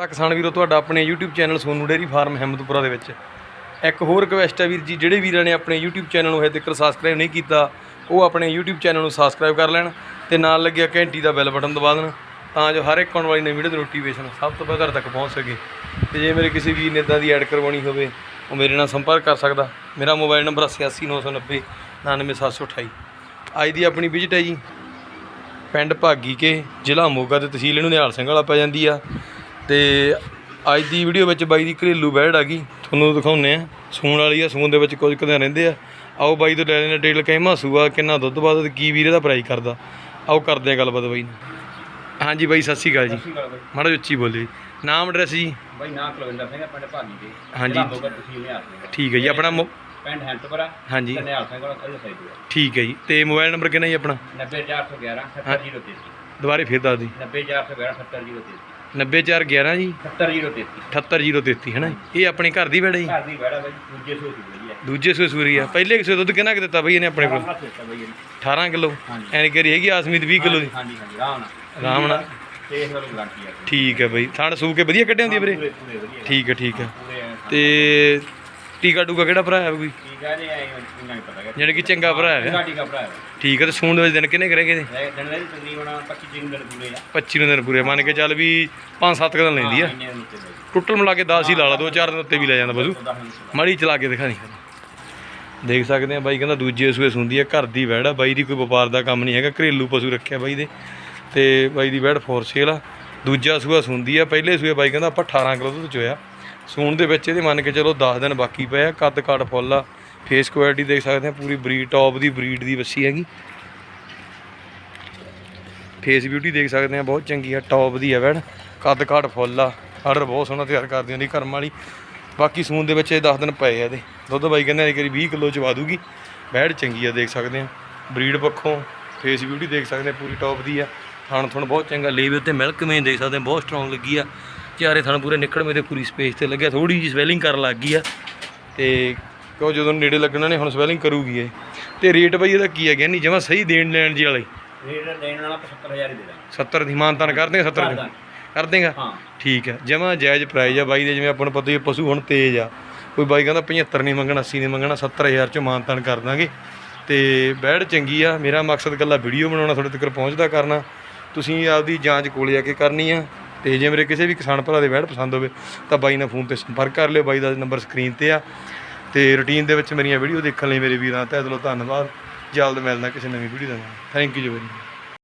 ਤਾਂ ਕਿਸਾਨ ਵੀਰੋ, ਤੁਹਾਡਾ ਆਪਣੇ YouTube channel Sonu dairy farm Himmatpura ਦੇ ਵਿੱਚ। ਇੱਕ ਹੋਰ ਰਿਕਵੈਸਟ ਹੈ ਵੀਰ ਜੀ, ਜਿਹੜੇ ਵੀਰਾਂ ਨੇ ਆਪਣੇ YouTube ਚੈਨਲ ਨੂੰ ਹਜੇ ਤੱਕ ਸਬਸਕ੍ਰਾਈਬ ਨਹੀਂ ਕੀਤਾ, ਉਹ ਆਪਣੇ YouTube ਚੈਨਲ ਨੂੰ ਸਬਸਕ੍ਰਾਈਬ ਕਰ ਲੈਣ ਤੇ ਨਾਲ ਲੱਗਿਆ ਘੰਟੀ ਦਾ ਬੈਲ ਬਟਨ ਦਬਾ ਦੇਣ, ਤਾਂ ਜੋ ਹਰ ਇੱਕ ਆਉਣ ਵਾਲੀ ਨਵੀਂ ਵੀਡੀਓ ਦੀ ਨੋਟੀਫਿਕੇਸ਼ਨ ਸਭ ਤੋਂ ਪਹਿਲਾਂ ਤੱਕ ਪਹੁੰਚ ਸਕੇ। ਤੇ ਜੇ ਮੇਰੇ ਕਿਸੇ ਵੀਰ ਨੇ ਇਦਾਂ ਦੀ ਐਡ ਕਰਵਾਉਣੀ ਹੋਵੇ, ਉਹ ਮੇਰੇ ਨਾਲ ਸੰਪਰਕ ਕਰ ਸਕਦਾ। ਮੇਰਾ ਮੋਬਾਈਲ ਨੰਬਰ 86990 99728 ਅੱਜ ਦੀ ਆਪਣੀ ਵਿਜ਼ਿਟ ਹੈ ਜੀ, ਪਿੰਡ ਭਾਗੀ ਕੇ ਜ਼ਿਲ੍ਹਾ ਮੋਗਾ ਤੇ ਤਹਿਸੀਲ ਇਹਨੂੰ ਨਿਹਾਲ ਸਿੰਘ ਵਾਲਾ ਪੈ ਜਾਂਦੀ ਆ। ਤੇ ਅੱਜ ਦੀ ਵੀਡੀਓ ਵਿੱਚ ਬਾਈ ਦੀ ਘਰੇਲੂ ਬੈੜ ਆ ਗਈ। ਤੁਹਾਨੂੰ ਦਿਖਾਉਂਦੇ ਆ ਸੂਣ ਵਾਲੀ ਆ ਸੂਣ ਦੇ ਵਿੱਚ ਕੁਝ ਕੁ ਦਿਨ ਰਹਿੰਦੇ ਆ। ਆਓ ਬਾਈ ਤੋਂ ਲੈ ਲੈਣੇ ਡਿਟੇਲ ਕਹਿਮਾ ਸੂਆ ਕਿੰਨਾ ਦੁੱਧ ਬਾਦ ਤੇ ਕੀ ਵੀਰ ਇਹਦਾ ਪ੍ਰਾਈਸ ਕਰਦਾ। ਆਓ ਕਰਦੇ ਆ ਗੱਲਬਾਤ ਬਾਈ ਹਾਂਜੀ ਬਾਈ ਸਤਿ ਸ਼੍ਰੀ ਅਕਾਲ ਜੀ। ਮਾੜਾ ਜਿਹਾ ਉੱਚੀ ਬੋਲੇ ਨਾਮ ਐਡਰੈਸ ਜੀ? ਬਾਈ ਨਾਂ ਕੁਲਵਿੰਦਰ ਸਿੰਘ ਆ, ਪਿੰਡ ਭਾਗੀ ਦੇ। ਹਾਂਜੀ। ਠੀਕ ਹੈ ਜੀ ਆਪਣਾ ਪਿੰਡ ਹੈਂਟਪੁਰਾ ਹਾਂਜੀ। ਤੇ ਨਿਹਾਲ ਸਿੰਘ ਵਾਲਾ ਅਜੇ ਸਾਈਡ ਤੇ ਠੀਕ ਹੈ ਜੀ। ਤੇ ਮੋਬਾਈਲ ਨੰਬਰ ਕਿੰਨਾ ਜੀ ਆਪਣਾ? 90411 70033 ਦੁਬਾਰੇ ਫੇਰ ਦੱਸ ਦਿਓ। 90411 70033 90411 ਜੀ? 70033 78033 ਹੈ ਨਾ? ਇਹ ਆਪਣੇ ਘਰ ਦੀ ਬੈੜ ਹੈ ਜੀ ਘਰ ਦੀ ਬੈੜਾ ਬਾਈ ਦੂਜੇ ਸੋ ਦੀ ਬਈ ਹੈ ਦੂਜੇ ਸੂਏ ਸੂਰੀ ਆ। ਪਹਿਲੇ ਕਿਸੇ ਦੁੱਧ ਕਿੰਨਾ ਕੁ ਦਿੱਤਾ ਬਈ ਇਹਨੇ ਆਪਣੇ ਕੋਲ? ਹੱਥ ਦਿੱਤਾ ਬਾਈ ਇਹਨੇ। 18 ਕਿਲੋ। ਐਨ ਕਰੀ ਹੈਗੀ ਆਸਮੀਤ 20 ਕਿਲੋ ਦੀ? ਹਾਂਜੀ ਨਾਲ। ਆਰਾਮ ਨਾਲ। ਠੀਕ ਹੈ ਬਈ। ਥਣ ਸੂ ਕੇ ਵਧੀਆ ਕੱਢਿਆ ਹੁੰਦੀ ਵੀਰੇ? ਠੀਕ ਹੈ ਠੀਕ ਹੈ ਤੇ ਟੀਕਾ ਟੂਕਾ ਕਿਹੜਾ ਭਰਾ ਹੈ ਕੋਈ? ਨਹੀਂ ਪਤਾ ਜਾਣੀ ਕਿ ਚੰਗਾ ਭਰਾ ਹੈ ਭਰਾ ਠੀਕ ਹੈ ਤੇ ਸੂਣ ਦੇ ਵਿੱਚ ਦਿਨ ਕਿੰਨੇ? ਇਹ ਦਿਨ ਦੇ ਤਕਰੀਬਨ 25 ਦਿਨ ਪੂਰੇ ਆ। 25 ਨੂੰ ਦਿਨ ਪੂਰੇ ਮੰਨ ਕੇ ਚੱਲ ਵੀ 5-7 ਦਿਨ ਲੈਂਦੀ ਆ। ਟੁੱਟਲ ਮਿਲਾ ਕੇ 10 ਹੀ ਲਾ ਲਾ ਦੋ ਚਾਰ ਦਿਨ ਉੱਤੇ ਵੀ ਲੈ ਜਾਂਦਾ ਹੁਣ ਮਾੜੀ ਚਲਾ ਕੇ ਦਿਖਾ ਨਹੀਂ। ਦੇਖ ਸਕਦੇ ਆ ਬਾਈ ਕਹਿੰਦਾ ਦੂਜੇ ਸੂਏ ਸੁੰਦੀ ਆ ਘਰ ਦੀ ਵੈੜ ਆ। ਬਾਈ ਦੀ ਕੋਈ ਵਪਾਰ ਦਾ ਕੰਮ ਨਹੀਂ ਹੈਗਾ ਘਰੇਲੂ ਪਸ਼ੂ ਰੱਖਿਆ ਬਾਈ ਦੇ। ਤੇ ਬਾਈ ਦੀ ਵੈੜ ਫੋਰ ਸੇਲ ਆ। ਦੂਜਾ ਸੂਆ ਸੁੰਦੀ ਆ, ਪਹਿਲੇ ਸੂਏ ਬਾਈ ਕਹਿੰਦਾ ਆਪਾਂ 18 ਕਿਲੋ ਦੁੱਧ ਚੋਇਆ। ਸੂਣ ਦੇ ਵਿੱਚ ਇਹਦੇ ਮੰਨ ਕੇ ਚਲੋ 10 ਦਿਨ ਬਾਕੀ ਪਏ ਆ, ਕੱਦ ਕਾਠ ਫੁੱਲ ਆ ਫੇਸ ਕੁਆਲਿਟੀ ਦੇਖ ਸਕਦੇ ਆ, ਪੂਰੀ ਬਰੀਡ ਟੌਪ ਦੀ ਬਰੀਡ ਦੀ ਵੱਛੀ ਹੈਗੀ। ਫੇਸ ਬਿਊਟੀ ਦੇਖ ਸਕਦੇ ਆ, ਬਹੁਤ ਚੰਗੀ ਆ ਟੌਪ ਦੀ ਆ ਵੈੜ ਕੱਦ ਕਾਠ ਫੁੱਲ ਆ ਆਰਡਰ ਬਹੁਤ ਸੋਹਣਾ ਤਿਆਰ ਕਰਦੀ ਹੁੰਦੀ ਕਰਮ ਵਾਲੀ। ਬਾਕੀ ਸੂਨ ਦੇ ਵਿੱਚ ਇਹ 10 ਦਿਨ ਪਏ ਆ ਇਹਦੇ। ਦੁੱਧ ਬਾਈ ਕਹਿੰਦੇ ਨੇ ਕਰੀ 20 ਕਿਲੋ ਚਵਾ ਦੂਗੀ। ਵੈੜ ਚੰਗੀ ਆ, ਦੇਖ ਸਕਦੇ ਆ। ਬਰੀਡ ਪੱਖੋਂ ਫੇਸ ਬਿਊਟੀ ਦੇਖ ਸਕਦੇ ਆ, ਪੂਰੀ ਟੌਪ ਦੀ ਆ। ਥਣ ਥਣ ਬਹੁਤ ਚੰਗਾ ਲੇਵੇ ਉੱਤੇ ਮਿਲਕ ਮੇਨ ਦੇਖ ਸਕਦੇ ਆ ਬਹੁਤ ਸਟਰੋਂਗ ਲੱਗੀ ਆ। ਚਾਰੇ ਥਣ ਪੂਰੇ ਨਿਕਲਵੇਂ ਤੇ ਪੂਰੀ ਸਪੇਸ ਤੇ ਲੱਗਿਆ ਥੋੜੀ ਜਿਹੀ ਸਵੈਲਿੰਗ ਕਰਨ ਲੱਗ ਗਈ ਆ। ਤੇ ਕਿਉਂ ਜਦੋਂ ਨੇੜੇ ਲੱਗਣਾ ਨੇ ਹੁਣ ਸਵੈਲਿੰਗ ਕਰੂਗੀ ਇਹ। ਤੇ ਰੇਟ ਬਾਈ ਇਹਦਾ ਕੀ ਆ ਗਿਆ ਨਹੀਂ ਜਮਾ ਸਹੀ ਦੇਣ ਲੈਣ ਜੀ ਵਾਲੇ? ਰੇਟ ਦੇਣ ਵਾਲਾ 75000 ਹੀ ਦੇ ਦਾਂ 70 ਦੀ ਮਾਨਤਾਨ ਕਰ ਦੇਗਾ 70 ਦੀ। ਕਰ ਦੇਗਾ। ਹਾਂ। ਠੀਕ ਹੈ ਜਮਾ ਜਾਇਜ਼ ਪ੍ਰਾਈਜ਼ ਆ ਬਾਈ ਦੇ ਜਿਵੇਂ ਆਪਾਂ ਨੂੰ ਪਤਾ ਹੀ ਆ, ਪਸ਼ੂ ਹੁਣ ਤੇਜ਼ ਆ। ਕੋਈ ਬਾਈ ਕਹਿੰਦਾ 75 ਨਹੀਂ ਮੰਗਣਾ 80 ਨਹੀਂ ਮੰਗਣਾ 70000 ਚ ਮਾਨਤਾਨ ਕਰ ਦਾਂਗੇ। ਤੇ ਬੈੜ ਚੰਗੀ ਆ ਮੇਰਾ ਮਕਸਦ ਕੱਲਾ ਵੀਡੀਓ ਬਣਾਉਣਾ ਤੁਹਾਡੇ ਤੱਕ ਪਹੁੰਚਦਾ ਕਰਨਾ। ਤੁਸੀਂ ਆਪਦੀ ਜਾਂਚ ਕੋਲੇ ਆ ਕੇ ਕਰਨੀ ਆ, ਤੇ ਜੇ ਮੇਰੇ ਕਿਸੇ ਵੀ ਕਿਸਾਨ ਭਰਾ ਦੇ ਬੈੜ ਪਸੰਦ ਹੋਵੇ, ਤਾਂ ਬਾਈ ਨਾਲ ਫੋਨ ਤੇ ਸੰਪਰਕ ਕਰ ਲਿਓ, ਬਾਈ ਦਾ ਨੰਬਰ ਸਕਰੀਨ ਤੇ ਆ। ਤੇ ਰੁਟੀਨ ਦੇ ਵਿੱਚ ਮੇਰੀਆਂ ਵੀਡੀਓ ਦੇਖਣ ਲਈ ਮੇਰੇ ਵੀਰਾਂ ਤਹਿ ਦਿਲੋਂ ਧੰਨਵਾਦ। ਜਲਦ ਮਿਲਦਾ ਕਿਸੇ ਨਵੀਂ ਵੀਡੀਓ ਦੇ ਨਾਲ। ਥੈਂਕ ਯੂ ਜੀ